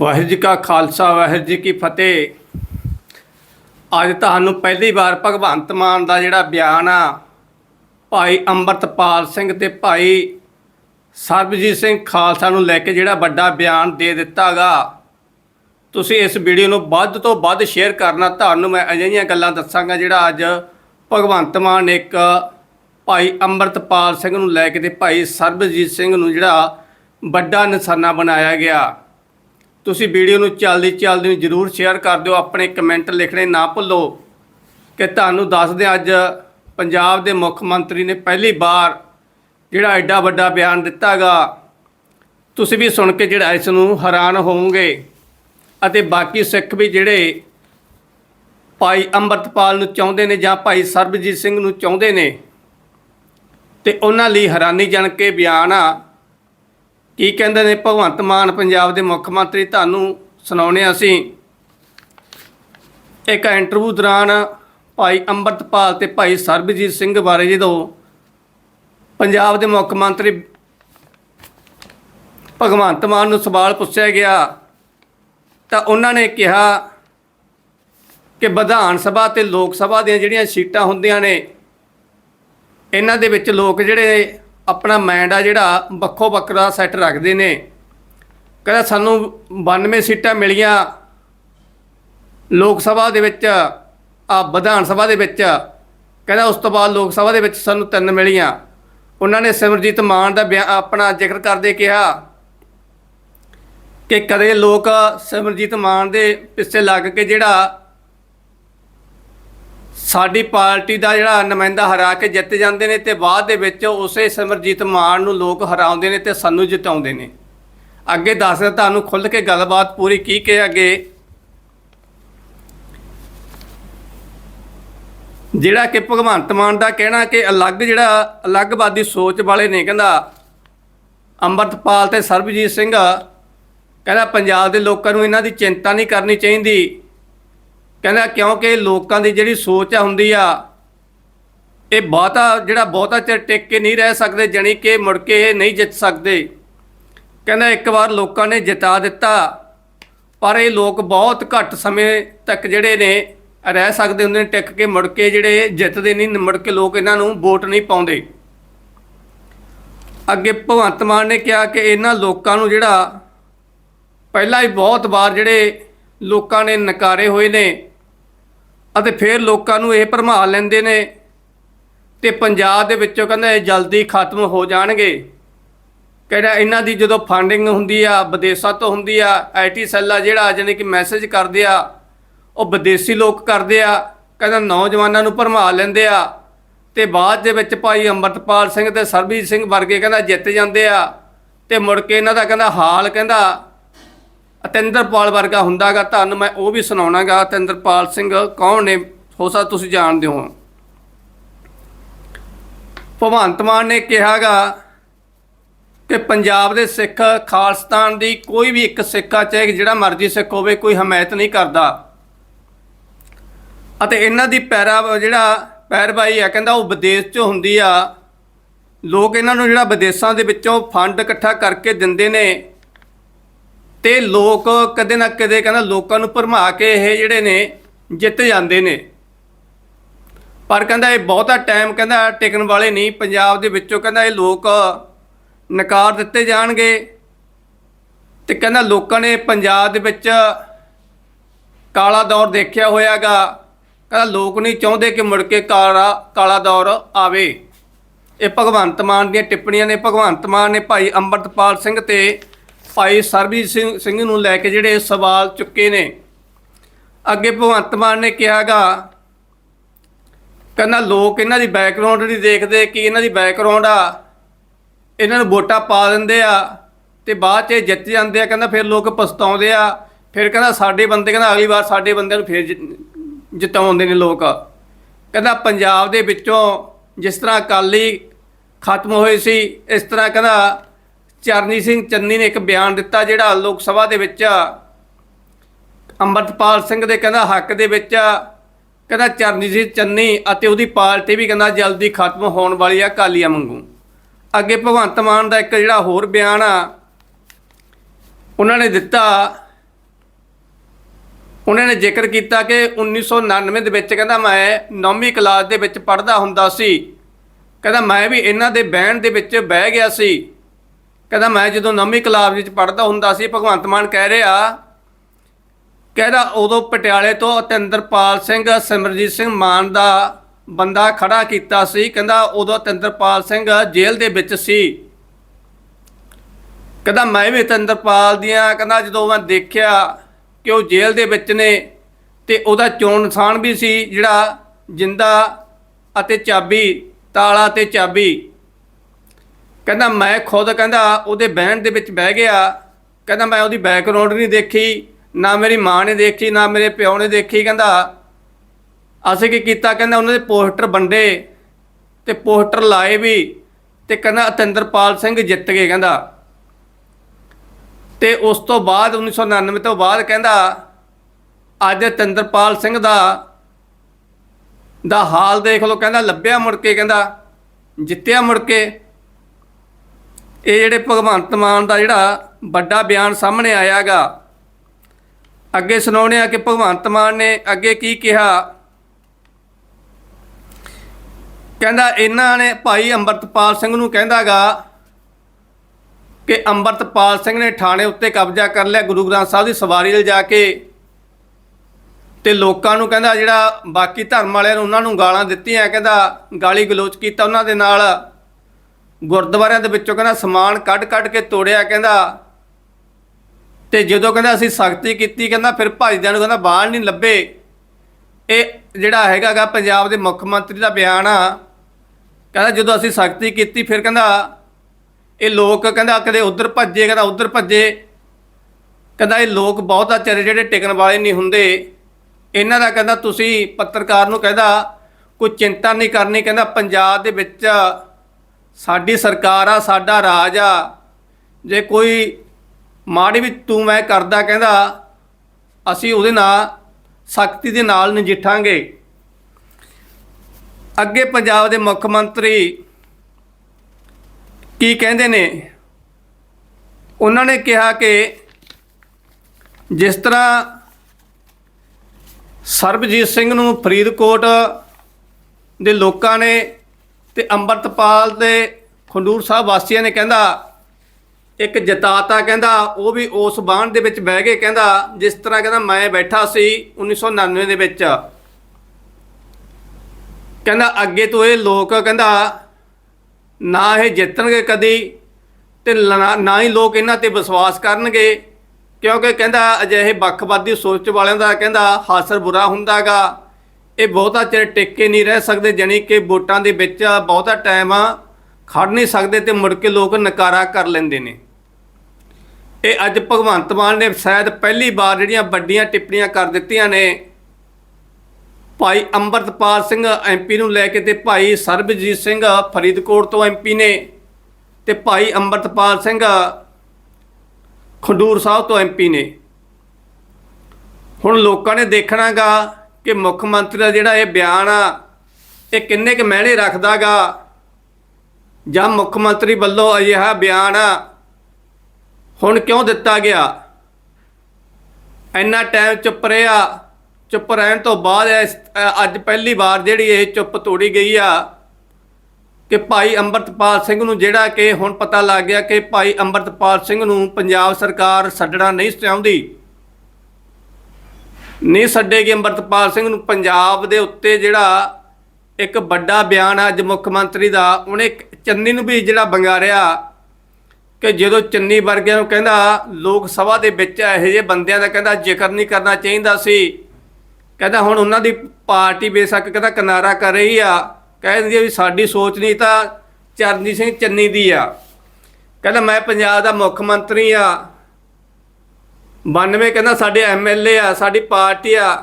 ਵਾਹਿਗੁਰੂ ਜੀ ਕਾ ਖਾਲਸਾ, ਵਾਹਿਗੁਰੂ ਜੀ ਕੀ ਫਤਿਹ। ਅੱਜ ਤੁਹਾਨੂੰ ਪਹਿਲੀ ਵਾਰ ਭਗਵੰਤ ਮਾਨ ਦਾ ਜਿਹੜਾ ਬਿਆਨ ਆ, ਭਾਈ ਅੰਮ੍ਰਿਤਪਾਲ ਸਿੰਘ ਤੇ ਭਾਈ ਸਰਬਜੀਤ ਸਿੰਘ ਖਾਲਸਾ ਨੂੰ ਲੈ ਕੇ ਜਿਹੜਾ ਵੱਡਾ ਬਿਆਨ ਦੇ ਦਿੱਤਾਗਾ ਤੁਸੀਂ ਇਸ ਵੀਡੀਓ ਨੂੰ ਵੱਧ ਤੋਂ ਵੱਧ ਸ਼ੇਅਰ ਕਰਨਾ। ਤੁਹਾਨੂੰ ਮੈਂ ਅਜਿਹੀਆਂ ਗੱਲਾਂ ਦੱਸਾਂਗਾ ਜਿਹੜਾ ਅੱਜ ਭਗਵੰਤ ਮਾਨ ਇੱਕ ਭਾਈ ਅੰਮ੍ਰਿਤਪਾਲ ਸਿੰਘ ਨੂੰ ਲੈ ਕੇ ਤੇ ਭਾਈ ਸਰਬਜੀਤ ਸਿੰਘ ਨੂੰ ਜਿਹੜਾ ਵੱਡਾ ਨਿਸ਼ਾਨਾ ਬਣਾਇਆ ਗਿਆ। ਤੁਸੀਂ ਵੀਡੀਓ ਨੂੰ ਚੱਲਦੀ ਚੱਲਦੀ ਨੂੰ ਜਰੂਰ ਸ਼ੇਅਰ ਕਰ ਦਿਓ, ਆਪਣੇ ਕਮੈਂਟ ਲਿਖਣੇ ਨਾ ਭੁੱਲੋ। ਕਿ ਤੁਹਾਨੂੰ ਦੱਸ ਅੱਜ ਪੰਜਾਬ ਦੇ ਮੁੱਖ ਮੰਤਰੀ ਨੇ ਪਹਿਲੀ ਵਾਰ ਜਿਹੜਾ ਐਡਾ ਵੱਡਾ ਬਿਆਨ ਦਿੱਤਾਗਾ। ਤੁਸੀਂ ਵੀ ਸੁਣ ਕੇ ਜਿਹੜਾ ਇਸ ਨੂੰ ਹੈਰਾਨ ਹੋਵੋਗੇ। ਅਤੇ ਬਾਕੀ ਸਿੱਖ ਵੀ ਜਿਹੜੇ ਭਾਈ ਅੰਮ੍ਰਿਤਪਾਲ ਨੂੰ ਚਾਹੁੰਦੇ ਨੇ ਜਾਂ ਭਾਈ ਸਰਬਜੀਤ ਸਿੰਘ ਨੂੰ ਚਾਹੁੰਦੇ ਨੇ, ਤੇ ਉਹਨਾਂ ਲਈ ਹੈਰਾਨੀਜਨਕ ਕੇ ਬਿਆਨ ਆ ਕੀ ਕਹਿੰਦੇ ਨੇ ਭਗਵੰਤ ਮਾਨ ਪੰਜਾਬ ਦੇ ਮੁੱਖ ਮੰਤਰੀ? ਤੁਹਾਨੂੰ ਸੁਣਾਉਣੇ ਅਸੀਂ। ਇੱਕ ਇੰਟਰਵਿਊ ਦੌਰਾਨ ਭਾਈ ਅੰਮ੍ਰਿਤਪਾਲ ਤੇ ਭਾਈ ਸਰਬਜੀਤ ਸਿੰਘ ਬਾਰੇ ਜਦੋਂ ਪੰਜਾਬ ਦੇ ਮੁੱਖ ਮੰਤਰੀ ਭਗਵੰਤ ਮਾਨ ਨੂੰ ਸਵਾਲ ਪੁੱਛਿਆ ਗਿਆ, ਤਾਂ ਉਹਨਾਂ ਨੇ ਕਿਹਾ ਕਿ ਵਿਧਾਨ ਸਭਾ ਤੇ ਲੋਕ ਸਭਾ ਦੀਆਂ ਜਿਹੜੀਆਂ ਸੀਟਾਂ ਹੁੰਦੀਆਂ ਨੇ, ਇਹਨਾਂ ਦੇ ਵਿੱਚ ਲੋਕ ਜਿਹੜੇ ਆਪਣਾ ਮਾਈਂਡ ਆ ਜਿਹੜਾ, ਵੱਖੋ ਵੱਖਰਾ ਸੈੱਟ ਰੱਖਦੇ ਨੇ। ਕਹਿੰਦਾ ਸਾਨੂੰ 92 ਸੀਟਾਂ ਮਿਲੀਆਂ ਲੋਕ ਸਭਾ ਦੇ ਵਿੱਚ, ਆ ਵਿਧਾਨ ਸਭਾ ਦੇ ਵਿੱਚ। ਕਹਿੰਦਾ ਉਸ ਤੋਂ ਬਾਅਦ ਲੋਕ ਸਭਾ ਦੇ ਵਿੱਚ ਸਾਨੂੰ ਤਿੰਨ ਮਿਲੀਆਂ। ਉਹਨਾਂ ਨੇ ਸਿਮਰਜੀਤ ਮਾਨ ਦਾ ਬਿਆ- ਆਪਣਾ ਜ਼ਿਕਰ ਕਰਦੇ ਕਿਹਾ ਕਿ ਕਦੇ ਲੋਕ ਸਿਮਰਜੀਤ ਮਾਨ ਦੇ ਪਿੱਛੇ ਲੱਗ ਕੇ ਜਿਹੜਾ ਸਾਡੀ ਪਾਰਟੀ ਦਾ ਜਿਹੜਾ ਨੁਮਾਇੰਦਾ ਹਰਾ ਕੇ ਜਿੱਤ ਜਾਂਦੇ ਨੇ ਤੇ ਬਾਅਦ ਦੇ ਵਿੱਚ ਉਸੇ ਸਿਮਰਜੀਤ ਮਾਨ ਨੂੰ ਲੋਕ ਹਰਾਉਂਦੇ ਨੇ ਤੇ ਸਾਨੂੰ ਜਿਤਾਉਂਦੇ ਨੇ। ਅੱਗੇ ਦੱਸਦਾ ਤੁਹਾਨੂੰ ਖੁੱਲ ਕੇ ਗੱਲਬਾਤ ਪੂਰੀ ਕੀ ਕਿ ਅੱਗੇ ਜਿਹੜਾ ਕਿ ਭਗਵੰਤ ਮਾਨ ਦਾ ਕਹਿਣਾ ਕਿ ਅਲੱਗ ਜਿਹੜਾ ਅਲੱਗਵਾਦੀ ਸੋਚ ਵਾਲੇ ਨੇ ਕਹਿੰਦਾ, ਅੰਮ੍ਰਿਤਪਾਲ ਤੇ ਸਰਬਜੀਤ ਸਿੰਘ ਕਹਿੰਦਾ, ਪੰਜਾਬ ਦੇ ਲੋਕਾਂ ਨੂੰ ਇਹਨਾਂ ਦੀ ਚਿੰਤਾ ਨਹੀਂ ਕਰਨੀ ਚਾਹੀਦੀ। ਕਹਿੰਦਾ ਕਿਉਂਕਿ ਲੋਕਾਂ ਦੀ ਜਿਹੜੀ ਸੋਚ ਆ ਹੁੰਦੀ ਆ, ਇਹ ਬਹੁਤਾ ਜਿਹੜਾ ਬਹੁਤਾ ਚਿਰ ਟਿਕ ਕੇ ਨਹੀਂ ਰਹਿ ਸਕਦੇ, ਜਣੀ ਕਿ ਮੁੜ ਕੇ ਇਹ ਨਹੀਂ ਜਿੱਤ ਸਕਦੇ। ਕਹਿੰਦਾ ਇੱਕ ਵਾਰ ਲੋਕਾਂ ਨੇ ਜਿਤਾ ਦਿੱਤਾ, ਪਰ ਇਹ ਲੋਕ ਬਹੁਤ ਘੱਟ ਸਮੇਂ ਤੱਕ ਜਿਹੜੇ ਨੇ ਰਹਿ ਸਕਦੇ ਹੁੰਦੇ ਨੇ, ਟਿਕ ਕੇ ਮੁੜ ਕੇ ਜਿਹੜੇ ਜਿੱਤਦੇ ਨਹੀਂ, ਮੁੜ ਕੇ ਲੋਕ ਇਹਨਾਂ ਨੂੰ ਵੋਟ ਨਹੀਂ ਪਾਉਂਦੇ। ਅੱਗੇ ਭਗਵੰਤ ਮਾਨ ਨੇ ਕਿਹਾ ਕਿ ਇਹਨਾਂ ਲੋਕਾਂ ਨੂੰ ਜਿਹੜਾ ਪਹਿਲਾਂ ਹੀ ਬਹੁਤ ਵਾਰ ਜਿਹੜੇ ਲੋਕਾਂ ਨੇ ਨਕਾਰੇ ਹੋਏ ਨੇ ਅਤੇ ਫਿਰ ਲੋਕਾਂ ਨੂੰ ਇਹ ਭਰਮਾ ਲੈਂਦੇ ਨੇ ਤੇ ਪੰਜਾਬ ਦੇ ਵਿੱਚੋਂ ਕਹਿੰਦਾ ਇਹ ਜਲਦੀ ਖਤਮ ਹੋ ਜਾਣਗੇ। ਕਹਿੰਦਾ ਇਹਨਾਂ ਦੀ ਜਦੋਂ ਫੰਡਿੰਗ ਹੁੰਦੀ ਆ, ਵਿਦੇਸ਼ਾਂ ਤੋਂ ਹੁੰਦੀ ਆ ਆਈਟੀ ਸੈੱਲ ਆ ਜਿਹੜਾ ਜਾਣੀ ਕਿ ਮੈਸੇਜ ਕਰਦੇ ਆ, ਉਹ ਵਿਦੇਸ਼ੀ ਲੋਕ ਕਰਦੇ ਆ, ਕਹਿੰਦਾ ਨੌਜਵਾਨਾਂ ਨੂੰ ਭਰਮਾ ਲੈਂਦੇ ਆ। ਤੇ ਬਾਅਦ ਦੇ ਵਿੱਚ ਭਾਈ ਅੰਮ੍ਰਿਤਪਾਲ ਸਿੰਘ ਤੇ ਸਰਬਜੀਤ ਸਿੰਘ ਵਰਗੇ ਕਹਿੰਦਾ ਜਿੱਤ ਜਾਂਦੇ ਆ। ਤੇ ਮੁੜ ਕੇ ਇਹਨਾਂ ਦਾ ਕਹਿੰਦਾ ਹਾਲ ਕਹਿੰਦਾ ਅਤਿੰਦਰਪਾਲ ਵਰਗਾ ਹੁੰਦਾਗਾ ਤੁਹਾਨੂੰ ਮੈਂ ਉਹ ਵੀ ਸੁਣਾਉਣਾਗਾ, ਅਤਿੰਦਰਪਾਲ ਸਿੰਘ, ਕੌਣ ਨੇ? ਹੋ ਸਕਦਾ ਤੁਸੀਂ ਜਾਣਦੇ ਹੋ ਭਗਵੰਤ ਮਾਨ ਨੇ ਕਿਹਾਗਾ ਕਿ ਪੰਜਾਬ ਦੇ ਸਿੱਖ ਖਾਲਸਤਾਨ ਦੀ ਕੋਈ ਵੀ ਇੱਕ ਸਿੱਖਾ ਚਾਹੇ ਜਿਹੜਾ ਮਰਜ਼ੀ ਸਿੱਖ ਹੋਵੇ, ਕੋਈ ਹਮਾਇਤ ਨਹੀਂ ਕਰਦਾ। ਅਤੇ ਇਹਨਾਂ ਦੀ ਪੈਰਾ, ਜਿਹੜਾ ਪੈਰਵਾਈ ਆ ਕਹਿੰਦਾ ਉਹ ਵਿਦੇਸ਼ 'ਚ ਹੁੰਦੀ ਆ। ਲੋਕ ਇਹਨਾਂ ਨੂੰ ਜਿਹੜਾ ਵਿਦੇਸ਼ਾਂ ਦੇ ਵਿੱਚੋਂ ਫੰਡ ਇਕੱਠਾ ਕਰਕੇ ਦਿੰਦੇ ਨੇ। ਤੇ ਲੋਕ ਕਦੇ ਨਾ ਕਦੇ ਕਹਿੰਦਾ ਲੋਕਾਂ ਨੂੰ ਭਰਮਾ ਕੇ ਇਹ ਜਿਹੜੇ ਨੇ ਜਿੱਤ ਜਾਂਦੇ ਨੇ। ਪਰ ਕਹਿੰਦਾ ਇਹ ਬਹੁਤਾ ਟਾਈਮ ਕਹਿੰਦਾ ਟਿਕਣ ਵਾਲੇ ਨਹੀਂ, ਪੰਜਾਬ ਦੇ ਵਿੱਚੋਂ ਕਹਿੰਦਾ ਇਹ ਲੋਕ ਨਕਾਰ ਦਿੱਤੇ ਜਾਣਗੇ। ਤੇ ਕਹਿੰਦਾ ਲੋਕਾਂ ਨੇ ਪੰਜਾਬ ਦੇ ਵਿੱਚ ਕਾਲਾ ਦੌਰ ਦੇਖਿਆ ਹੋਇਆਗਾ। ਕਹਿੰਦਾ ਲੋਕ ਨਹੀਂ ਚਾਹੁੰਦੇ ਕਿ ਮੁੜ ਕੇ ਕਾਲਾ ਕਾਲਾ ਦੌਰ ਆਵੇ। ਇਹ ਭਗਵੰਤ ਮਾਨ ਦੀਆਂ ਟਿੱਪਣੀਆਂ ਨੇ, ਭਗਵੰਤ ਮਾਨ ਨੇ ਭਾਈ ਅੰਮ੍ਰਿਤਪਾਲ ਸਿੰਘ ਤੇ ਭਾਈ ਸਰਬਜੀਤ ਸਿੰਘ ਸਿੰਘ ਨੂੰ ਲੈ ਕੇ ਜਿਹੜੇ ਸਵਾਲ ਚੁੱਕੇ ਨੇ। ਅੱਗੇ ਭਗਵੰਤ ਮਾਨ ਨੇ ਕਿਹਾਗਾ, ਕਹਿੰਦਾ ਲੋਕ ਇਹਨਾਂ ਦੀ ਬੈਕਗ੍ਰਾਉਂਡ ਨਹੀਂ ਦੇਖਦੇ, ਕਿ ਇਹਨਾਂ ਦੀ ਬੈਕਗ੍ਰਾਉਂਡ ਆ? ਇਹਨਾਂ ਨੂੰ ਵੋਟਾਂ ਪਾ ਦਿੰਦੇ ਆ ਤੇ ਬਾਅਦ 'ਚ ਜਿੱਤ ਜਾਂਦੇ ਆ, ਕਹਿੰਦਾ ਫਿਰ ਲੋਕ ਪਛਤਾਉਂਦੇ ਆ। ਫਿਰ ਕਹਿੰਦਾ ਸਾਡੇ ਬੰਦੇ, ਕਹਿੰਦਾ ਅਗਲੀ ਵਾਰ ਸਾਡੇ ਬੰਦਿਆਂ ਨੂੰ ਫਿਰ ਜਿ- ਜਿਤਾਉਂਦੇ ਨੇ ਲੋਕ। ਕਹਿੰਦਾ ਪੰਜਾਬ ਦੇ ਵਿੱਚੋਂ ਜਿਸ ਤਰ੍ਹਾਂ ਅਕਾਲੀ ਖਤਮ ਹੋਏ ਸੀ, ਇਸ ਤਰ੍ਹਾਂ ਕਹਿੰਦਾ ਚਰਨਜੀਤ ਸਿੰਘ ਚੰਨੀ ਨੇ ਇੱਕ ਬਿਆਨ ਦਿੱਤਾ ਜਿਹੜਾ ਲੋਕ ਸਭਾ ਦੇ ਵਿੱਚ ਅੰਮ੍ਰਿਤਪਾਲ ਸਿੰਘ ਦੇ ਕਹਿੰਦਾ ਹੱਕ ਦੇ ਵਿੱਚ ਕਹਿੰਦਾ ਚਰਨਜੀਤ ਸਿੰਘ ਚੰਨੀ ਅਤੇ ਉਹਦੀ ਪਾਰਟੀ ਵੀ ਕਹਿੰਦਾ ਜਲਦੀ ਖਤਮ ਹੋਣ ਵਾਲੀ ਆ ਕਾਲੀਆਂ ਵਾਂਗੂ। ਅੱਗੇ ਭਗਵੰਤ ਮਾਨ ਦਾ ਇੱਕ ਜਿਹੜਾ ਹੋਰ ਬਿਆਨ ਆ, ਉਹਨਾਂ ਨੇ ਦਿੱਤਾ, ਉਹਨਾਂ ਨੇ ਜ਼ਿਕਰ ਕੀਤਾ ਕਿ 1999 ਦੇ ਵਿੱਚ ਕਹਿੰਦਾ ਮੈਂ 9ਵੀਂ ਕਲਾਸ ਦੇ ਵਿੱਚ ਪੜ੍ਹਦਾ ਹੁੰਦਾ ਸੀ। ਕਹਿੰਦਾ ਮੈਂ ਵੀ ਇਹਨਾਂ ਦੇ ਬੈਂਡ ਦੇ ਵਿੱਚ ਬਹਿ ਗਿਆ ਸੀ। ਕਹਿੰਦਾ ਮੈਂ ਜਦੋਂ ਨਵੀਂ ਕਲਾਸ ਵਿੱਚ ਪੜ੍ਹਦਾ ਹੁੰਦਾ ਸੀ, ਭਗਵੰਤ ਮਾਨ ਕਹਿ ਰਿਹਾ, ਕਹਿੰਦਾ ਉਦੋਂ ਪਟਿਆਲੇ ਤੋਂ ਅਤਿੰਦਰਪਾਲ ਸਿੰਘ, ਸਿਮਰਜੀਤ ਸਿੰਘ ਮਾਨ ਦਾ ਬੰਦਾ ਖੜਾ ਕੀਤਾ ਸੀ, ਕਹਿੰਦਾ ਉਦੋਂ ਅਤਿੰਦਰਪਾਲ ਸਿੰਘ ਜੇਲ੍ਹ ਦੇ ਵਿੱਚ ਸੀ। ਕਹਿੰਦਾ ਮੈਂ ਵੀ ਅਤਿੰਦਰਪਾਲ ਦੀਆਂ ਕਹਿੰਦਾ ਜਦੋਂ ਮੈਂ ਦੇਖਿਆ ਕਿ ਉਹ ਜੇਲ੍ਹ ਦੇ ਵਿੱਚ ਨੇ ਤੇ ਉਹਦਾ ਚੋਣ ਨਿਸ਼ਾਨ ਵੀ ਸੀ, ਜਿਹੜਾ ਜਿੰਦਾ ਅਤੇ ਚਾਬੀ, ਤਾਲਾ ਤੇ ਚਾਬੀ ਕਹਿੰਦਾ ਮੈਂ ਖੁਦ ਕਹਿੰਦਾ ਉਹਦੇ ਬਹਿਣ ਦੇ ਵਿੱਚ ਬਹਿ ਗਿਆ। ਕਹਿੰਦਾ ਮੈਂ ਉਹਦੀ ਬੈਕਗ੍ਰਾਉਂਡ ਨਹੀਂ ਦੇਖੀ, ਨਾ ਮੇਰੀ ਮਾਂ ਨੇ ਦੇਖੀ, ਨਾ ਮੇਰੇ ਪਿਓ ਨੇ ਦੇਖੀ। ਕਹਿੰਦਾ ਅਸੀਂ ਕੀ ਕੀਤਾ? ਕਹਿੰਦਾ ਉਹਨਾਂ ਦੇ ਪੋਸਟਰ ਵੰਡੇ ਤੇ ਪੋਸਟਰ ਲਾਏ ਵੀ ਤੇ ਕਹਿੰਦਾ ਅਤਿੰਦਰਪਾਲ ਸਿੰਘ ਜਿੱਤ ਗਏ ਕਹਿੰਦਾ। ਤੇ ਉਸ ਤੋਂ ਬਾਅਦ 1999 ਤੋਂ ਬਾਅਦ ਕਹਿੰਦਾ ਅੱਜ ਅਤਿੰਦਰਪਾਲ ਸਿੰਘ ਦਾ ਦਾ ਹਾਲ ਦੇਖ ਲਓ। ਕਹਿੰਦਾ ਲੱਭਿਆ ਮੁੜ ਕੇ, ਕਹਿੰਦਾ ਜਿੱਤਿਆ ਮੁੜ ਕੇ। ਇਹ ਜਿਹੜੇ ਭਗਵੰਤ ਮਾਨ ਦਾ ਜਿਹੜਾ ਵੱਡਾ ਬਿਆਨ ਸਾਹਮਣੇ ਆਇਆਗਾ, ਅੱਗੇ ਸੁਣਾਉਣੇ ਆ ਕਿ ਭਗਵੰਤ ਮਾਨ ਨੇ ਅੱਗੇ ਕੀ ਕਿਹਾ। ਕਹਿੰਦਾ, ਇਹਨਾਂ ਨੇ ਭਾਈ ਅੰਮ੍ਰਿਤਪਾਲ ਸਿੰਘ ਨੂੰ ਕਹਿੰਦਾਗਾ ਕਿ ਅੰਮ੍ਰਿਤਪਾਲ ਸਿੰਘ ਨੇ ਥਾਣੇ ਉੱਤੇ ਕਬਜ਼ਾ ਕਰ ਲਿਆ, ਗੁਰੂ ਗ੍ਰੰਥ ਸਾਹਿਬ ਦੀ ਸਵਾਰੀ ਲਿਜਾ ਕੇ ਤੇ ਲੋਕਾਂ ਨੂੰ ਕਹਿੰਦਾ ਜਿਹੜਾ ਬਾਕੀ ਧਰਮ ਵਾਲਿਆਂ ਨੂੰ ਉਹਨਾਂ ਨੂੰ ਗਾਲਾਂ ਦਿੱਤੀਆਂ, ਕਹਿੰਦਾ ਗਾਲੀ ਗਲੋਚ ਕੀਤਾ ਉਹਨਾਂ ਦੇ ਨਾਲ। ਗੁਰਦੁਆਰਿਆਂ ਦੇ ਵਿੱਚੋਂ ਕਹਿੰਦਾ ਸਮਾਨ ਕੱਢ ਕੱਢ ਕੇ ਤੋੜਿਆ ਕਹਿੰਦਾ। ਤੇ ਜਦੋਂ ਕਹਿੰਦਾ ਅਸੀਂ ਸਖਤੀ ਕੀਤੀ ਕਹਿੰਦਾ ਫਿਰ ਭਾਜਦਿਆਂ ਨੂੰ ਕਹਿੰਦਾ ਬਾਹਰ ਨਹੀਂ ਲੱਭੇ। ਇਹ ਜਿਹੜਾ ਹੈਗਾਗਾ ਪੰਜਾਬ ਦੇ ਮੁੱਖ ਮੰਤਰੀ ਦਾ ਬਿਆਨ ਆ। ਕਹਿੰਦਾ ਜਦੋਂ ਅਸੀਂ ਸਖਤੀ ਕੀਤੀ ਫਿਰ ਕਹਿੰਦਾ ਇਹ ਲੋਕ ਕਹਿੰਦਾ ਕਦੇ ਉਧਰ ਭੱਜੇ, ਕਹਿੰਦਾ ਉਧਰ ਭੱਜੇ। ਕਹਿੰਦਾ ਇਹ ਲੋਕ ਬਹੁਤਾ ਚਿਰ ਜਿਹੜੇ ਟਿਕਣ ਵਾਲੇ ਨਹੀਂ ਹੁੰਦੇ। ਇਹਨਾਂ ਦਾ ਕਹਿੰਦਾ ਤੁਸੀਂ ਪੱਤਰਕਾਰ ਨੂੰ ਕਹਿੰਦਾ ਕੋਈ ਚਿੰਤਾ ਨਹੀਂ ਕਰਨੀ, ਕਹਿੰਦਾ ਪੰਜਾਬ ਦੇ ਵਿੱਚ ਸਾਡੀ ਸਰਕਾਰ ਆ, ਸਾਡਾ ਰਾਜ ਆ। ਜੇ ਕੋਈ ਮਾੜੀ ਵੀ ਤੂੰ ਮੈਂ ਕਰਦਾ ਕਹਿੰਦਾ, ਅਸੀਂ ਉਹਦੇ ਨਾਲ, ਸਖਤੀ ਦੇ ਨਾਲ ਨਜਿੱਠਾਂਗੇ। ਅੱਗੇ ਪੰਜਾਬ ਦੇ ਮੁੱਖ ਮੰਤਰੀ ਕੀ ਕਹਿੰਦੇ ਨੇ? ਉਹਨਾਂ ਨੇ ਕਿਹਾ ਕਿ ਜਿਸ ਤਰ੍ਹਾਂ ਸਰਬਜੀਤ ਸਿੰਘ ਨੂੰ ਫਰੀਦਕੋਟ ਦੇ ਲੋਕਾਂ ਨੇ ਤੇ ਅੰਮ੍ਰਿਤਪਾਲ ਦੇ ਖੰਡੂਰ ਸਾਹਿਬ ਵਾਸੀਆਂ ਨੇ ਕਹਿੰਦਾ, ਇੱਕ ਜਤਾਤਾ ਕਹਿੰਦਾ, ਉਹ ਵੀ ਉਸ ਬਾਣ ਦੇ ਵਿੱਚ ਬਹਿ ਕੇ ਕਹਿੰਦਾ, ਜਿਸ ਤਰ੍ਹਾਂ ਕਹਿੰਦਾ, ਮੈਂ ਬੈਠਾ ਸੀ 1999 ਦੇ ਵਿੱਚ। ਕਹਿੰਦਾ, ਅੱਗੇ ਤੋਂ ਇਹ ਲੋਕ ਕਹਿੰਦਾ, ਨਾ ਇਹ ਜਿੱਤਣਗੇ ਕਦੀ ਤੇ ਨਾ ਹੀ ਲੋਕ ਇਹਨਾਂ ਤੇ ਵਿਸ਼ਵਾਸ ਕਰਨਗੇ, ਕਿਉਂਕਿ ਕਹਿੰਦਾ, ਅਜਿਹੇ ਵੱਖਵਾਦੀ ਸੋਚ ਵਾਲਿਆਂ ਦਾ ਕਹਿੰਦਾ, ਹਾਸਰ ਬੁਰਾ ਹੁੰਦਾਗਾ। ਇਹ ਬਹੁਤਾ ਚਿਰ ਟਿਕ ਕੇ ਨਹੀਂ ਰਹਿ ਸਕਦੇ, ਜਾਣੀ ਕਿ ਵੋਟਾਂ ਦੇ ਵਿੱਚ ਬਹੁਤਾ ਟਾਈਮ ਖੜ ਨਹੀਂ ਸਕਦੇ ਤੇ ਮੁੜ ਕੇ ਲੋਕ ਨਕਾਰਾ ਕਰ ਲੈਂਦੇ ਨੇ। ਇਹ ਅੱਜ ਭਗਵੰਤ ਮਾਨ ਨੇ ਸ਼ਾਇਦ ਪਹਿਲੀ ਵਾਰ ਜਿਹੜੀਆਂ ਵੱਡੀਆਂ ਟਿੱਪਣੀਆਂ ਕਰ ਦਿੱਤੀਆਂ ਨੇ। ਭਾਈ ਅੰਮ੍ਰਿਤਪਾਲ ਸਿੰਘ ਐਮਪੀ ਨੂੰ ਲੈ ਕੇ ਤੇ ਭਾਈ ਸਰਬਜੀਤ ਸਿੰਘ ਫਰੀਦਕੋਟ ਤੋਂ ਐਮਪੀ ਨੇ ਤੇ ਭਾਈ ਅੰਮ੍ਰਿਤਪਾਲ ਸਿੰਘ ਖੰਡੂਰ ਸਾਹਿਬ ਤੋਂ ਐਮਪੀ ਨੇ। ਹੁਣ ਲੋਕਾਂ ਨੇ ਦੇਖਣਾਗਾ ਕਿ ਮੁੱਖ ਮੰਤਰੀ ਦਾ ਜਿਹੜਾ ਇਹ ਬਿਆਨ ਆ, ਇਹ ਕਿੰਨੇ ਕੁ ਮਹਿਣੇ ਰੱਖਦਾਗਾ? ਜਾਂ ਮੁੱਖ ਮੰਤਰੀ ਵੱਲੋਂ ਅਜਿਹਾ ਬਿਆਨ ਆ, ਹੁਣ ਕਿਉਂ ਦਿੱਤਾ ਗਿਆ? ਇੰਨਾ ਟਾਈਮ ਚੁੱਪ ਰਿਹਾ, ਚੁੱਪ ਰਹਿਣ ਤੋਂ ਬਾਅਦ ਇਸ- ਅੱਜ ਪਹਿਲੀ ਵਾਰ ਜਿਹੜੀ ਇਹ ਚੁੱਪ ਤੋੜੀ ਗਈ ਆ, ਕਿ ਭਾਈ ਅੰਮ੍ਰਿਤਪਾਲ ਸਿੰਘ ਨੂੰ ਜਿਹੜਾ ਕਿ ਹੁਣ ਪਤਾ ਲੱਗ ਗਿਆ ਕਿ ਭਾਈ ਅੰਮ੍ਰਿਤਪਾਲ ਸਿੰਘ ਨੂੰ ਪੰਜਾਬ ਸਰਕਾਰ ਛੱਡਣਾ ਨਹੀਂ ਚਾਹੁੰਦੀ। ਨਹੀਂ ਛੱਡੇਗੀ ਅੰਮ੍ਰਿਤਪਾਲ ਸਿੰਘ ਨੂੰ। ਪੰਜਾਬ ਦੇ ਉੱਤੇ ਜਿਹੜਾ ਇੱਕ ਵੱਡਾ ਬਿਆਨ ਆ ਅੱਜ ਮੁੱਖ ਮੰਤਰੀ ਦਾ, ਉਹਨੇ ਚੰਨੀ ਨੂੰ ਵੀ ਜਿਹੜਾ ਬੰਗਾਰਿਆ ਕਿ ਜਦੋਂ ਚੰਨੀ ਵਰਗਿਆਂ ਨੂੰ ਕਹਿੰਦਾ ਲੋਕ ਸਭਾ ਦੇ ਵਿੱਚ ਇਹੋ ਜਿਹੇ ਬੰਦਿਆਂ ਦਾ ਕਹਿੰਦਾ ਜ਼ਿਕਰ ਨਹੀਂ ਕਰਨਾ ਚਾਹੀਦਾ ਸੀ, ਕਹਿੰਦਾ ਹੁਣ ਉਹਨਾਂ ਦੀ ਪਾਰਟੀ ਬੇਸ਼ੱਕ ਕਹਿੰਦਾ ਕਿਨਾਰਾ ਕਰ ਰਹੀ ਆ ਕਹਿ ਦਿੰਦੀ ਵੀ ਸਾਡੀ ਸੋਚ ਨਹੀਂ ਤਾਂ ਚਰਨਜੀਤ ਸਿੰਘ ਚੰਨੀ ਦੀ ਆ। ਕਹਿੰਦਾ ਮੈਂ ਪੰਜਾਬ ਦਾ ਮੁੱਖ ਮੰਤਰੀ ਆ 92 ਕਹਿੰਦਾ ਸਾਡੇ ਐਮਐਲਏ ਆ, ਸਾਡੀ ਪਾਰਟੀ ਆ।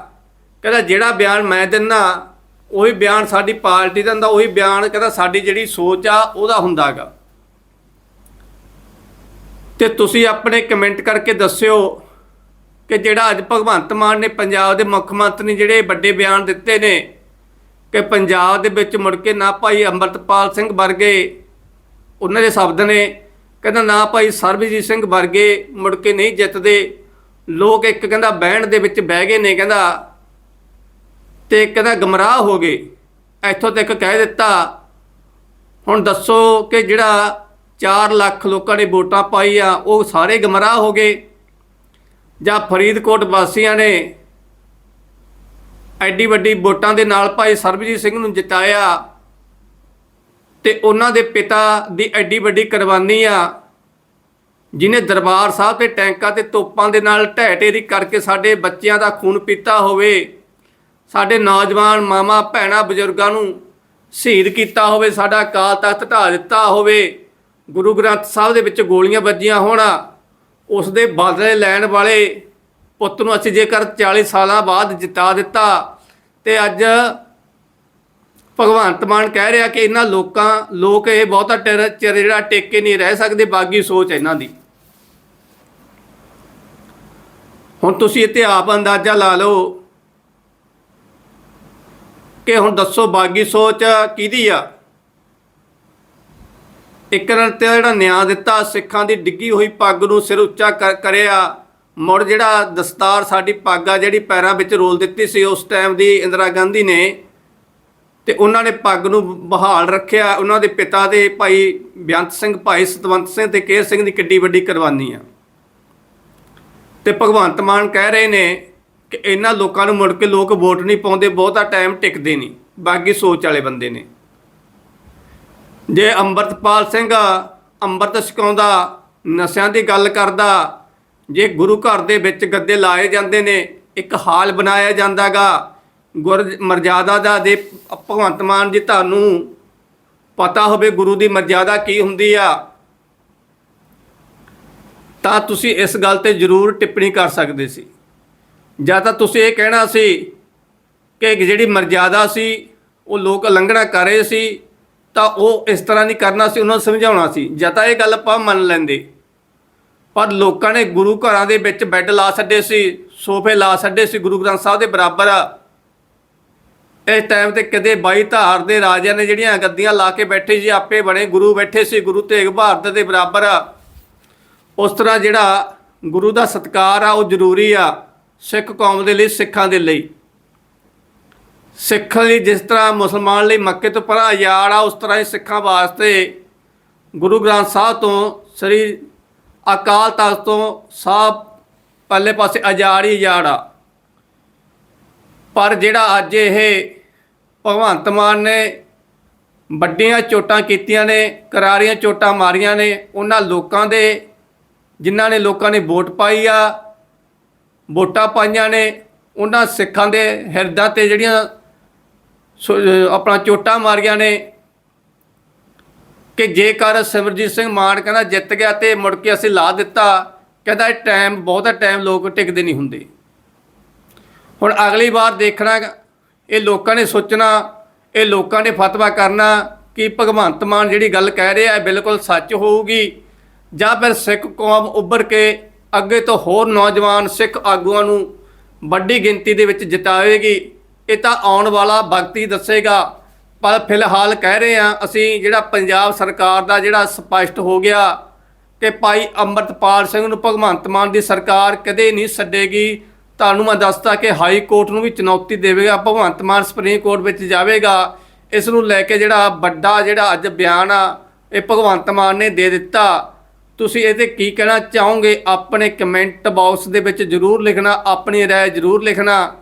ਕਹਿੰਦਾ ਜਿਹੜਾ ਬਿਆਨ ਮੈਂ ਦਿੰਦਾ ਉਹੀ ਬਿਆਨ ਸਾਡੀ ਪਾਰਟੀ ਦਾ ਹੁੰਦਾ, ਉਹੀ ਬਿਆਨ ਕਹਿੰਦਾ ਸਾਡੀ ਜਿਹੜੀ ਸੋਚ ਆ, ਉਹਦਾ ਹੁੰਦਾਗਾ ਤੇ ਤੁਸੀਂ ਆਪਣੇ ਕਮੈਂਟ ਕਰਕੇ ਦੱਸਿਓ ਕਿ ਜਿਹੜਾ ਅੱਜ ਭਗਵੰਤ ਮਾਨ ਨੇ ਪੰਜਾਬ ਦੇ ਮੁੱਖ ਮੰਤਰੀ ਜਿਹੜੇ ਵੱਡੇ ਬਿਆਨ ਦਿੱਤੇ ਨੇ, ਕਿ ਪੰਜਾਬ ਦੇ ਵਿੱਚ ਮੁੜ ਕੇ ਨਾ ਭਾਈ ਅੰਮ੍ਰਿਤਪਾਲ ਸਿੰਘ ਵਰਗੇ ਉਹਨਾਂ ਦੇ ਸ਼ਬਦ ਨੇ, ਕਹਿੰਦਾ ਨਾ ਭਾਈ ਸਰਬਜੀਤ ਸਿੰਘ ਵਰਗੇ ਮੁੜ ਕੇ ਨਹੀਂ ਜਿੱਤਦੇ। ਲੋਕ ਇੱਕ ਕਹਿੰਦਾ ਬਹਿਣ ਦੇ ਵਿੱਚ ਬਹਿ ਗਏ ਨੇ, ਕਹਿੰਦਾ ਤੇ ਇੱਕ ਕਹਿੰਦਾ ਗਮਰਾਹ ਹੋ ਗਏ। ਇੱਥੋਂ ਤੱਕ ਕਹਿ ਦਿੱਤਾ, ਹੁਣ ਦੱਸੋ ਕਿ ਜਿਹੜਾ 4 ਲੱਖ ਲੋਕਾਂ ਨੇ ਵੋਟਾਂ ਪਾਈ ਆ ਉਹ ਸਾਰੇ ਗਮਰਾਹ ਹੋ ਗਏ ਜਾਂ ਫਰੀਦਕੋਟ ਵਾਸੀਆਂ ਨੇ ਐਡੀ ਵੱਡੀ ਵੋਟਾਂ ਦੇ ਨਾਲ ਭਾਈ ਸਰਬਜੀਤ ਸਿੰਘ ਨੂੰ ਜਿਤਾਇਆ ਤੇ ਉਹਨਾਂ ਦੇ ਪਿਤਾ ਦੀ ਐਡੀ ਵੱਡੀ ਕੁਰਬਾਨੀ ਆ। ਜਿਨੇ ਦਰਬਾਰ ਸਾਹਿਬ ਤੇ ਟੈਂਕਾਂ ਤੇ ਤੋਪਾਂ ਦੇ ਨਾਲ ਢਹਿ ਢੇਰੀ ਕਰਕੇ ਸਾਡੇ ਬੱਚਿਆਂ ਦਾ ਖੂਨ ਪੀਤਾ ਹੋਵੇ, ਸਾਡੇ ਨੌਜਵਾਨ ਮਾਮਾ ਭੈਣਾ, ਬਜ਼ੁਰਗਾਂ ਨੂੰ ਸ਼ਹੀਦ ਕੀਤਾ ਹੋਵੇ, ਸਾਡਾ ਕਾਲ ਤਖਤ ਢਾ ਦਿੱਤਾ ਹੋਵੇ, ਗੁਰੂ ਗ੍ਰੰਥ ਸਾਹਿਬ ਦੇ ਵਿੱਚ ਗੋਲੀਆਂ ਵੱਜੀਆਂ ਹੋਣ ਉਸ ਦੇ ਬਦਲੇ ਲੈਣ ਵਾਲੇ ਪੁੱਤ ਨੂੰ ਅਸੀਂ ਜੇਕਰ 40 ਸਾਲਾਂ ਬਾਅਦ ਜਿਤਾ ਦਿੱਤਾ, ਤੇ ਅੱਜ ਭਗਵੰਤ ਮਾਨ ਕਹਿ ਰਿਹਾ ਕਿ ਇਹਨਾਂ ਲੋਕਾਂ, ਲੋਕ ਇਹ ਬਹੁਤਾ ਟਿਰ- ਚਿਰ ਜਿਹੜਾ ਟੇਕੇ ਨਹੀਂ ਰਹਿ ਸਕਦੇ, ਬਾਗੀ ਸੋਚ ਇਹਨਾਂ ਦੀ। ਹੁਣ ਤੁਸੀਂ ਇੱਥੇ ਆਪ ਅੰਦਾਜ਼ਾ ਲਾ ਲਓ ਕਿ ਹੁਣ ਦੱਸੋ ਬਾਗੀ ਸੋਚ ਕਿਹਦੀ ਆ? ਇੱਕ ਨਾਲ ਤੇ ਜਿਹੜਾ ਨਿਆਂ ਦਿੱਤਾ, ਸਿੱਖਾਂ ਦੀ ਡਿੱਗੀ ਹੋਈ ਪੱਗ ਨੂੰ ਸਿਰ ਉੱਚਾ ਕਰ- ਕਰਿਆ। ਮੁੜ ਜਿਹੜਾ ਦਸਤਾਰ ਸਾਡੀ ਪੱਗ ਆ, ਜਿਹੜੀ ਪੈਰਾਂ ਵਿੱਚ ਰੋਲ ਦਿੱਤੀ ਸੀ, ਉਸ ਟਾਈਮ ਦੀ ਇੰਦਰਾ ਗਾਂਧੀ ਨੇ, ਤੇ ਉਹਨਾਂ ਨੇ ਪੱਗ ਨੂੰ ਬਹਾਲ ਰੱਖਿਆ। ਉਹਨਾਂ ਦੇ ਪਿਤਾ ਦੇ ਭਾਈ ਬੇਅੰਤ ਸਿੰਘ, ਭਾਈ ਸਤਵੰਤ ਸਿੰਘ ਤੇ ਕੇਰ ਸਿੰਘ ਦੀ ਕਿੱਡੀ ਵੱਡੀ ਕੁਰਬਾਨੀ ਆ। ਤੇ ਭਗਵੰਤ ਮਾਨ ਕਹਿ ਰਹੇ ਨੇ ਕਿ ਇਹਨਾਂ ਲੋਕਾਂ ਨੂੰ ਮੁੜ ਕੇ ਲੋਕ ਵੋਟ ਨਹੀਂ ਪਾਉਂਦੇ, ਬਹੁਤਾ ਟਾਈਮ ਟਿਕਦੇ ਨਹੀਂ, ਬਾਕੀ ਸੋਚ ਵਾਲੇ ਬੰਦੇ ਨੇ। ਜੇ ਅੰਮ੍ਰਿਤਪਾਲ ਸਿੰਘ ਅੰਮ੍ਰਿਤ ਛਕਾਉਂਦਾ, ਨਸ਼ਿਆਂ ਦੀ ਗੱਲ ਕਰਦਾ, ਜੇ ਗੁਰੂ ਘਰ ਦੇ ਵਿੱਚ ਗੱਦੇ ਲਾਏ ਜਾਂਦੇ ਨੇ, ਇੱਕ ਹਾਲ ਬਣਾਇਆ ਜਾਂਦਾਗਾ, ਗੁਰ ਮਰਜ਼ਾਦਾ ਦਾ ਦੇ ਭਗਵੰਤ ਮਾਨ ਜੀ, ਤੁਹਾਨੂੰ ਪਤਾ ਹੋਵੇ ਗੁਰੂ ਦੀ ਮਰਜ਼ਾਦਾ ਕੀ ਹੁੰਦੀ ਆ। ਤਾਂ ਤੁਸੀਂ ਇਸ ਗੱਲ ਤੇ ਜ਼ਰੂਰ ਟਿੱਪਣੀ ਕਰ ਸਕਦੇ ਸੀ। ਜਾਂ ਤਾਂ ਤੁਸੀਂ ਇਹ ਕਹਿਣਾ ਸੀ ਕਿ ਜਿਹੜੀ ਮਰਜ਼ਾਦਾ ਸੀ, ਉਹ ਲੋਕ ਉਲੰਘਣਾ ਕਰ ਰਹੇ ਸੀ, ਤਾਂ ਉਹ ਇਸ ਤਰ੍ਹਾਂ ਨਹੀਂ ਕਰਨਾ ਸੀ, ਉਹਨਾਂ ਨੂੰ ਸਮਝਾਉਣਾ ਸੀ। ਜਾਂ ਤਾਂ ਇਹ ਗੱਲ ਆਪਾਂ ਮੰਨ ਲੈਂਦੇ। ਪਰ ਲੋਕਾਂ ਨੇ ਗੁਰੂ ਘਰਾਂ ਦੇ ਵਿੱਚ ਬੈੱਡ ਲਾ ਛੱਡੇ ਸੀ, ਸੋਫੇ ਲਾ ਛੱਡੇ ਸੀ ਗੁਰੂ ਗ੍ਰੰਥ ਸਾਹਿਬ ਦੇ ਬਰਾਬਰ। ਇਸ ਟਾਈਮ ਤੇ ਕਦੇ ਬਾਈ ਧਾਰ ਦੇ ਰਾਜਿਆਂ ਨੇ ਜਿਹੜੀਆਂ ਗੱਦੀਆਂ ਲਾ ਕੇ ਬੈਠੇ ਸੀ, ਆਪੇ ਬਣੇ ਗੁਰੂ ਬੈਠੇ ਸੀ, ਗੁਰੂ ਤੇਗ ਬਹਾਦਰ ਦੇ ਬਰਾਬਰ। ਉਸ ਤਰ੍ਹਾਂ ਜਿਹੜਾ ਗੁਰੂ ਦਾ ਸਤਕਾਰ ਆ, ਉਹ ਜ਼ਰੂਰੀ ਆ ਸਿੱਖ ਕੌਮ ਦੇ ਲਈ, ਸਿੱਖਾਂ ਦੇ ਲਈ। ਸਿੱਖਾਂ ਲਈ ਜਿਸ ਤਰ੍ਹਾਂ ਮੁਸਲਮਾਨ ਲਈ ਮੱਕੇ ਤੋਂ ਪਰਾਂ ਆਜ਼ਾਦ ਆ, ਉਸ ਤਰ੍ਹਾਂ ਹੀ ਸਿੱਖਾਂ ਵਾਸਤੇ ਗੁਰੂ ਗ੍ਰੰਥ ਸਾਹਿਬ ਤੋਂ, ਸ੍ਰੀ ਅਕਾਲ ਤਖਤ ਤੋਂ ਸਾਹਿਬ ਪੱਲੇ ਪਾਸੇ ਆਜ਼ਾਦ ਹੀ ਆਜ਼ਾਦ ਆ। ਪਰ ਜਿਹੜਾ ਅੱਜ ਇਹ ਭਗਵੰਤ ਮਾਨ ਨੇ ਵੱਡੀਆਂ ਚੋਟਾਂ ਕੀਤੀਆਂ ਨੇ, ਕਰਾਰੀਆਂ ਚੋਟਾਂ ਮਾਰੀਆਂ ਨੇ, ਉਹਨਾਂ ਲੋਕਾਂ ਦੇ ਜਿਨ੍ਹਾਂ ਨੇ ਲੋਕਾਂ ਨੇ ਵੋਟ ਪਾਈ ਆ, ਵੋਟਾਂ ਪਾਈਆਂ ਨੇ, ਉਹਨਾਂ ਸਿੱਖਾਂ ਦੇ ਹਿਰਦਾਂ ਤੇ ਜਿਹੜੀਆਂ ਸੋ- ਆਪਣਾ ਚੋਟਾਂ ਮਾਰੀਆਂ ਨੇ। ਕਿ ਜੇਕਰ ਸਿਮਰਜੀਤ ਸਿੰਘ ਮਾਨ ਕਹਿੰਦਾ ਜਿੱਤ ਗਿਆ ਤੇ ਮੁੜ ਕੇ ਅਸੀਂ ਲਾ ਦਿੱਤਾ, ਕਹਿੰਦਾ ਇਹ ਟਾਈਮ ਬਹੁਤਾ ਟਾਈਮ ਲੋਕ ਟਿਕਦੇ ਨਹੀਂ ਹੁੰਦੇ। ਹੁਣ ਅਗਲੀ ਵਾਰ ਦੇਖਣਾ ਇਹ ਲੋਕਾਂ ਨੇ ਸੋਚਣਾ, ਇਹ ਲੋਕਾਂ ਨੇ ਫਤਵਾ ਕਰਨਾ ਕਿ ਭਗਵੰਤ ਮਾਨ ਜਿਹੜੀ ਗੱਲ ਕਹਿ ਰਿਹਾ ਹੈ ਬਿਲਕੁਲ ਸੱਚ ਹੋਊਗੀ। ਜਾਂ ਫਿਰ ਸਿੱਖ ਕੌਮ ਉੱਭਰ ਕੇ ਅੱਗੇ ਤੋਂ ਹੋਰ ਨੌਜਵਾਨ ਸਿੱਖ ਆਗੂਆਂ ਨੂੰ ਵੱਡੀ ਗਿਣਤੀ ਦੇ ਵਿੱਚ ਜਿਤਾਵੇਗੀ, ਇਹ ਤਾਂ ਆਉਣ ਵਾਲਾ ਵਕਤ ਹੀ ਦੱਸੇਗਾ। ਪਰ ਫਿਲਹਾਲ ਕਹਿ ਰਹੇ ਹਾਂ, ਅਸੀਂ ਜਿਹੜਾ ਪੰਜਾਬ ਸਰਕਾਰ ਦਾ ਜਿਹੜਾ ਸਪਸ਼ਟ ਹੋ ਗਿਆ ਕਿ ਭਾਈ ਅੰਮ੍ਰਿਤਪਾਲ ਸਿੰਘ ਨੂੰ ਭਗਵੰਤ ਮਾਨ ਦੀ ਸਰਕਾਰ ਕਦੇ ਨਹੀਂ ਛੱਡੇਗੀ, ਤੁਹਾਨੂੰ ਮੈਂ ਦੱਸਦਾ ਕਿ ਹਾਈ ਕੋਰਟ ਨੂੰ ਵੀ ਚੁਣੌਤੀ ਦੇਵੇਗਾ, ਭਗਵੰਤ ਮਾਨ ਸੁਪਰੀਮ ਕੋਰਟ ਵਿੱਚ ਜਾਵੇਗਾ। ਇਸ ਨੂੰ ਲੈ ਕੇ ਜਿਹੜਾ ਵੱਡਾ ਜਿਹੜਾ ਅੱਜ ਬਿਆਨ ਆ, ਇਹ ਭਗਵੰਤ ਮਾਨ ਨੇ ਦੇ ਦਿੱਤਾ। ਤੁਸੀਂ ਇਹਦੇ ਕੀ ਕਹਿਣਾ ਚਾਹੋਗੇ? ਆਪਣੇ ਕਮੈਂਟ ਬਾਕਸ ਦੇ ਵਿੱਚ ਜਰੂਰ ਲਿਖਣਾ, ਆਪਣੀ ਰਾਏ ਜਰੂਰ ਲਿਖਣਾ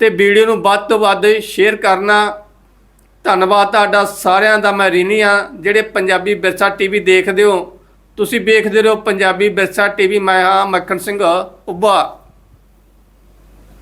ਤੇ ਵੀਡੀਓ ਨੂੰ ਵੱਧ ਤੋਂ ਵੱਧ ਸ਼ੇਅਰ ਕਰਨਾ। ਧੰਨਵਾਦ ਤੁਹਾਡਾ ਸਾਰਿਆਂ ਦਾ, ਮੈਂ ਰੀਨੀ ਆ ਜਿਹੜੇ ਪੰਜਾਬੀ ਵਿਰਸਾ ਟੀਵੀ ਦੇਖਦੇ ਹੋ, ਤੁਸੀਂ ਵੇਖਦੇ ਰਹੋ ਪੰਜਾਬੀ ਵਿਰਸਾ ਟੀਵੀ ਮੈਂ ਹਾਂ ਮੱਖਣ ਸਿੰਘ ਉੱਭਾ।